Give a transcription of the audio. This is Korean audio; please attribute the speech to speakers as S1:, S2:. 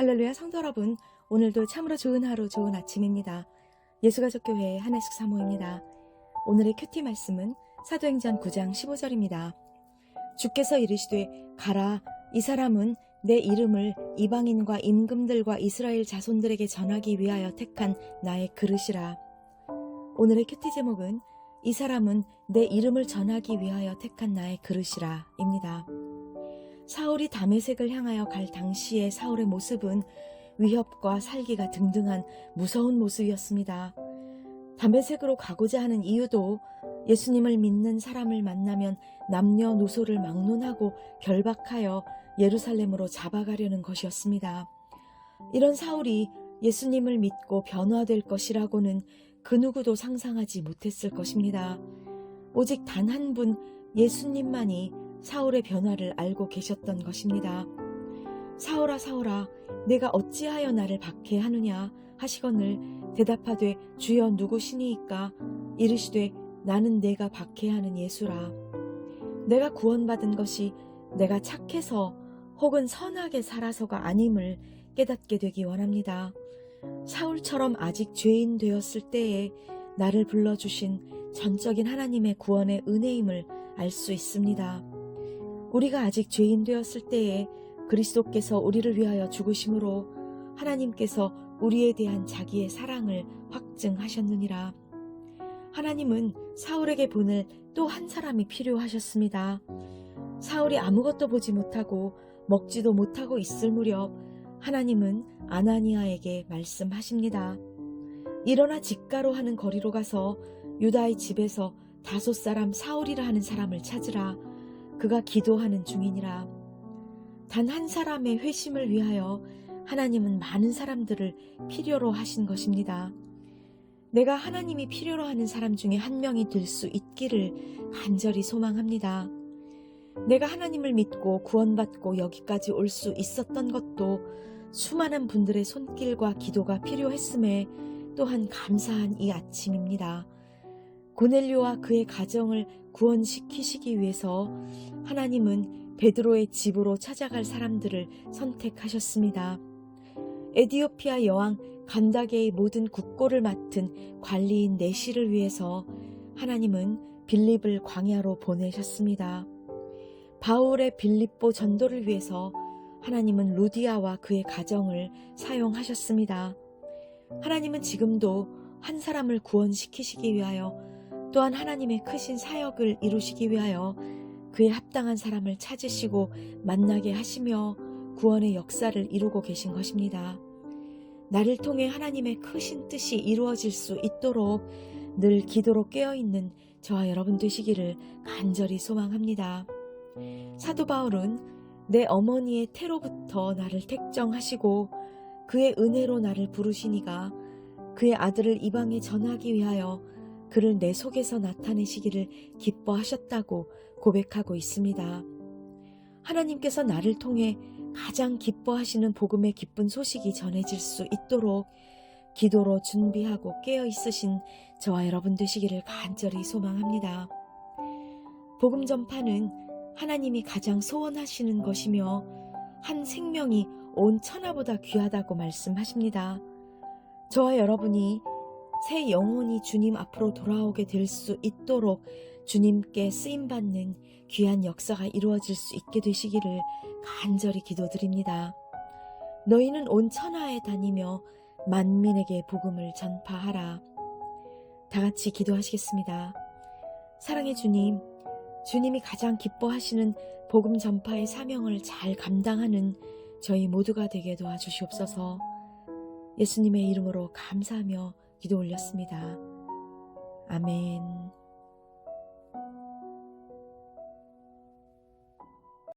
S1: 할렐루야 성도 여러분, 오늘도 참으로 좋은 하루, 좋은 아침입니다. 예수가족교회 한혜숙 사모입니다. 오늘의 큐티 말씀은 사도행전 9장 15절입니다. 주께서 이르시되 가라 이 사람은 내 이름을 이방인과 임금들과 이스라엘 자손들에게 전하기 위하여 택한 나의 그릇이라. 오늘의 큐티 제목은 이 사람은 내 이름을 전하기 위하여 택한 나의 그릇이라입니다. 사울이 다메색을 향하여 갈 당시의 사울의 모습은 위협과 살기가 등등한 무서운 모습이었습니다. 다메색으로 가고자 하는 이유도 예수님을 믿는 사람을 만나면 남녀노소를 막론하고 결박하여 예루살렘으로 잡아가려는 것이었습니다. 이런 사울이 예수님을 믿고 변화될 것이라고는 그 누구도 상상하지 못했을 것입니다. 오직 단 한 분 예수님만이 사울의 변화를 알고 계셨던 것입니다. 사울아 사울아 내가 어찌하여 나를 박해하느냐 하시거늘 대답하되 주여 누구시니이까 이르시되 나는 내가 박해하는 예수라 내가 구원받은 것이 내가 착해서 혹은 선하게 살아서가 아님을 깨닫게 되기 원합니다. 사울처럼 아직 죄인 되었을 때에 나를 불러주신 전적인 하나님의 구원의 은혜임을 알 수 있습니다. 우리가 아직 죄인 되었을 때에 그리스도께서 우리를 위하여 죽으심으로 하나님께서 우리에 대한 자기의 사랑을 확증하셨느니라. 하나님은 사울에게 보낼 또 한 사람이 필요하셨습니다. 사울이 아무것도 보지 못하고 먹지도 못하고 있을 무렵 하나님은 아나니아에게 말씀하십니다. 일어나 집가로 하는 거리로 가서 유다의 집에서 다섯 사람 사울이라 하는 사람을 찾으라. 그가 기도하는 중이니라. 단 한 사람의 회심을 위하여 하나님은 많은 사람들을 필요로 하신 것입니다. 내가 하나님이 필요로 하는 사람 중에 한 명이 될 수 있기를 간절히 소망합니다. 내가 하나님을 믿고 구원받고 여기까지 올 수 있었던 것도 수많은 분들의 손길과 기도가 필요했음에 또한 감사한 이 아침입니다. 고넬료와 그의 가정을 구원시키시기 위해서 하나님은 베드로의 집으로 찾아갈 사람들을 선택하셨습니다. 에디오피아 여왕 간다게의 모든 국고를 맡은 관리인 네시를 위해서 하나님은 빌립을 광야로 보내셨습니다. 바울의 빌립보 전도를 위해서 하나님은 루디아와 그의 가정을 사용하셨습니다. 하나님은 지금도 한 사람을 구원시키시기 위하여 또한 하나님의 크신 사역을 이루시기 위하여 그에 합당한 사람을 찾으시고 만나게 하시며 구원의 역사를 이루고 계신 것입니다. 나를 통해 하나님의 크신 뜻이 이루어질 수 있도록 늘 기도로 깨어있는 저와 여러분 되시기를 간절히 소망합니다. 사도 바울은 내 어머니의 태로부터 나를 택정하시고 그의 은혜로 나를 부르시니가 그의 아들을 이방에 전하기 위하여 그를 내 속에서 나타내시기를 기뻐하셨다고 고백하고 있습니다. 하나님께서 나를 통해 가장 기뻐하시는 복음의 기쁜 소식이 전해질 수 있도록 기도로 준비하고 깨어 있으신 저와 여러분 되시기를 간절히 소망합니다. 복음 전파는 하나님이 가장 소원하시는 것이며 한 생명이 온 천하보다 귀하다고 말씀하십니다. 저와 여러분이 새 영혼이 주님 앞으로 돌아오게 될 수 있도록 주님께 쓰임받는 귀한 역사가 이루어질 수 있게 되시기를 간절히 기도드립니다. 너희는 온 천하에 다니며 만민에게 복음을 전파하라. 다 같이 기도하시겠습니다. 사랑의 주님, 주님이 가장 기뻐하시는 복음 전파의 사명을 잘 감당하는 저희 모두가 되게 도와주시옵소서 예수님의 이름으로 감사하며 기도 올렸습니다. 아멘.